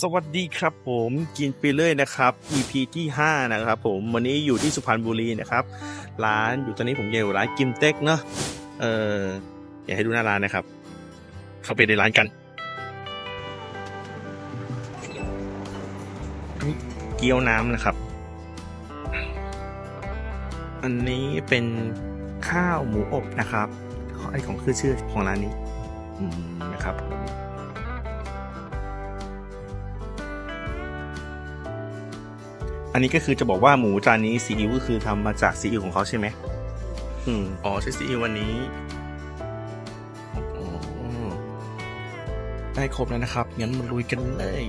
สวัสดีครับผมกินไปเรื่อยนะครับ EP ที่ 5 นะครับผมวันนี้อยู่ที่สุพรรณบุรีนะครับ ร้านอยู่ตอนนี้ผมอยู่ร้านกิมเต็กเนาะเอออยากให้ดูหน้าร้านนะครับ เข้าไปในร้านกัน เกี๊ยวน้ำนะครับ อันนี้เป็นข้าวหมูอบนะครับไอของคือชื่อของร้านนี้นะครับ นนี้ก็คือจะบอกว่าหมูจานนี้ซีอิ๊วก็คือทำมาจากซีอิ๊วของเขาใช่ไหมอืมอ๋อใช้ซีอิ๊ววันนี้อ๋อได้ครบแล้วนะครับ งั้นมาลุยกันเลย